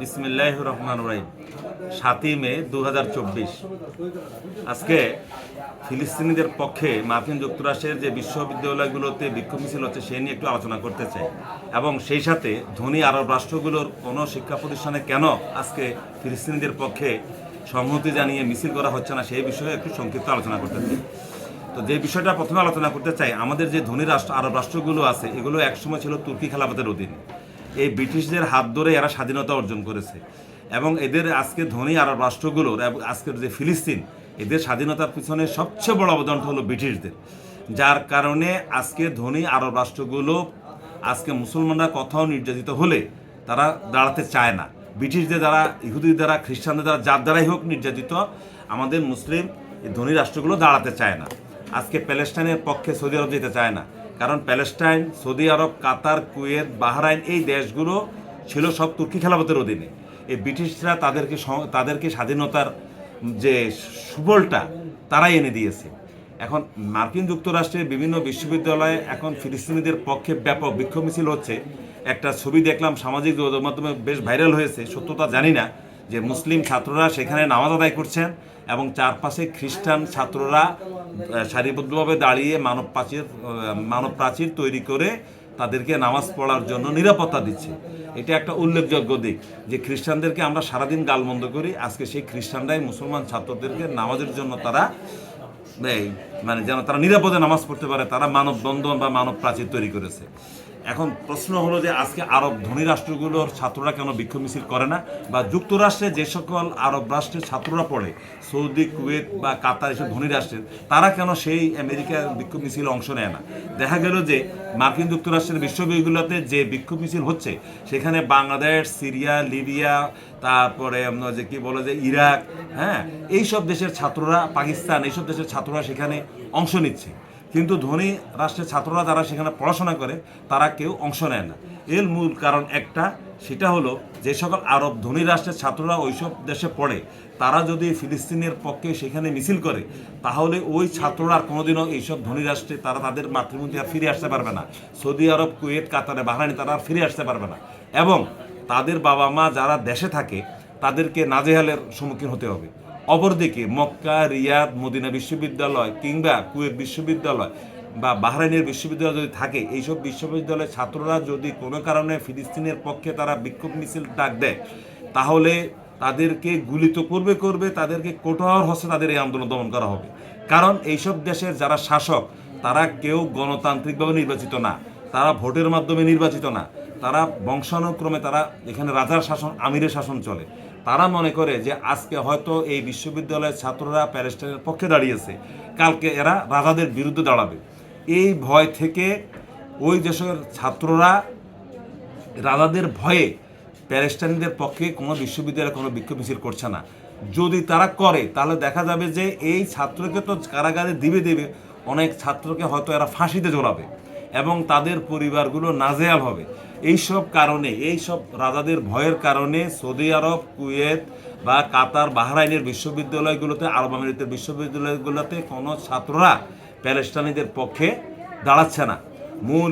বিসমিল্লাহ রহমান রহিম। সাতই মে দু হাজার চব্বিশ। আজকে ফিলিস্তিনিদের পক্ষে মার্কিন যুক্তরাষ্ট্রের যে বিশ্ববিদ্যালয়গুলোতে বিক্ষোভ মিছিল হচ্ছে সেই নিয়ে একটু আলোচনা করতে চাই। এবং সেই সাথে ধনী আরব রাষ্ট্রগুলোর কোনো শিক্ষা প্রতিষ্ঠানে কেন আজকে ফিলিস্তিনিদের পক্ষে সংহতি জানিয়ে মিছিল করা হচ্ছে না, সেই বিষয়ে একটু সংক্ষিপ্ত আলোচনা করতে চাই। তো যে বিষয়টা প্রথমে আলোচনা করতে চাই, আমাদের যে ধনী রাষ্ট্র, আরব রাষ্ট্রগুলো আছে, এগুলো একসময় ছিল তুর্কি খেলাফতের অধীনে। এই ব্রিটিশদের হাত ধরে এরা স্বাধীনতা অর্জন করেছে। এবং এদের আজকে ধনী আরব রাষ্ট্রগুলোর আজকের যে ফিলিস্তিন, এদের স্বাধীনতার পিছনে সবচেয়ে বড় অবদানটা হলো ব্রিটিশদের। যার কারণে আজকে ধনী আরব রাষ্ট্রগুলো, আজকে মুসলমানরা কোথাও নির্যাতিত হলে তারা দাঁড়াতে চায় না। ব্রিটিশদের দ্বারা ইহুদির দ্বারা, খ্রিস্টানদের দ্বারা, যার দ্বারাই হোক নির্যাতিত, আমাদের মুসলিম ধনী রাষ্ট্রগুলো দাঁড়াতে চায় না। আজকে প্যালেস্টাইনের পক্ষে সৌদি আরব যেতে চায় না। কারণ Palestine, Saudi Arab, Qatar, Kuwait, Bahrain এই দেশগুলো ছিল সব তুর্কি খেলাফতের অধীনে। এই ব্রিটিশরা তাদেরকে তাদেরকে স্বাধীনতার যে সুবলটা তারাই এনে দিয়েছে। এখন মার্কিন যুক্তরাষ্ট্রের বিভিন্ন বিশ্ববিদ্যালয়ে এখন ফিলিস্তিনিদের পক্ষে ব্যাপক বিক্ষোভ মিছিল হচ্ছে। একটা ছবি দেখলাম সামাজিক যোগাযোগ মাধ্যমে বেশ ভাইরাল হয়েছে, সত্যতা জানি না। যে মুসলিম ছাত্ররা সেখানে নামাজ আদায় করছেন এবং চারপাশে খ্রিস্টান ছাত্ররা সারিবদ্ধভাবে দাঁড়িয়ে মানব প্রাচীর মানব প্রাচীর তৈরি করে তাদেরকে নামাজ পড়ার জন্য নিরাপত্তা দিচ্ছে। এটা একটা উল্লেখযোগ্য দিক যে খ্রিস্টানদেরকে আমরা সারাদিন গালমন্দ করি। আজকে সেই খ্রিস্টানরাই মুসলমান ছাত্রদেরকে নামাজের জন্য তারা মানে যেন তারা নিরাপদে নামাজ পড়তে পারে, তারা মানববন্ধন বা মানব প্রাচীর তৈরি করেছে। এখন প্রশ্ন হলো যে আজকে আরব ধনী রাষ্ট্রগুলোর ছাত্ররা কেন বিক্ষোভ মিছিল করে না? বা যুক্তরাষ্ট্রে যে সকল আরব রাষ্ট্রের ছাত্ররা পড়ে, সৌদি, কুয়েত বা কাতার এসব ধনী রাষ্ট্রের, তারা কেন সেই আমেরিকার বিক্ষোভ মিছিলে অংশ নেয় না? দেখা গেল যে মার্কিন যুক্তরাষ্ট্রের বিশ্ববিদ্যালয়গুলোতে যে বিক্ষোভ মিছিল হচ্ছে, সেখানে বাংলাদেশ, সিরিয়া, লিবিয়া, তারপরে যে কি বলে যে ইরাক হ্যাঁ? এইসব দেশের ছাত্ররা, পাকিস্তান, এইসব দেশের ছাত্ররা সেখানে অংশ নিচ্ছে। কিন্তু ধনী রাষ্ট্রের ছাত্ররা যারা সেখানে পড়াশোনা করে, তারা কেউ অংশ নেয় না। এর মূল কারণ একটা, সেটা হলো যে সকল আরব ধনী রাষ্ট্রের ছাত্ররা ওইসব দেশে পড়ে, তারা যদি ফিলিস্তিনের পক্ষে সেখানে মিছিল করে, তাহলে ওই ছাত্ররা কোনোদিনও এইসব ধনী রাষ্ট্রে তারা তাদের মাতৃভূমিতে আর ফিরে আসতে পারবে না। সৌদি আরব, কুয়েত, কাতারে বাহরানি তারা আর ফিরে আসতে পারবে না। এবং তাদের বাবা মা যারা দেশে থাকে, তাদেরকে নাজেহালের সম্মুখীন হতে হবে। অপরদিকে মক্কা, রিয়াদ, মদিনা বিশ্ববিদ্যালয় কিংবা কুয়েত বিশ্ববিদ্যালয় বা বাহরাইনের বিশ্ববিদ্যালয় যদি থাকে, এইসব বিশ্ববিদ্যালয়ের ছাত্ররা যদি কোনো কারণে ফিলিস্তিনের পক্ষে তারা বিক্ষোভ মিছিল ডাক দেয়, তাহলে তাদেরকে গুলিত করবে করবে তাদেরকে কঠোর হস্তে তাদের এই আন্দোলন দমন করা হবে। কারণ এইসব দেশের যারা শাসক, তারা কেউ গণতান্ত্রিকভাবে নির্বাচিত না। তারা ভোটের মাধ্যমে নির্বাচিত না। তারা বংশানুক্রমে তারা এখানে রাজার শাসন, আমিরের শাসন চলে। তারা মনে করে যে আজকে হয়তো এই বিশ্ববিদ্যালয়ের ছাত্ররা প্যালেস্টাইনের পক্ষে দাঁড়িয়েছে। কালকে এরা রাজাদের বিরুদ্ধে দাঁড়াবে। এই ভয় থেকে ওই দেশের ছাত্ররা রাজাদের ভয়ে প্যালেস্টাইনদের পক্ষে কোনো বিশ্ববিদ্যালয়ে কোনো বিক্ষোভ মিছিল করছে না। যদি তারা করে, তাহলে দেখা যাবে যে এই ছাত্রকে তো কারাগারে দিবে দেবে অনেক ছাত্রকে হয়তো এরা ফাঁসিতে জড়াবে এবং তাদের পরিবারগুলো নাজেয়াল হবে। এইসব কারণে, এইসব রাজাদের ভয়ের কারণে সৌদি আরব, কুয়েত বা কাতার, বাহরাইনের বিশ্ববিদ্যালয়গুলোতে, আরব আমিরাতের বিশ্ববিদ্যালয়গুলোতে কোনো ছাত্ররা প্যালেস্টাইনিদের পক্ষে দাঁড়াচ্ছে না। মূল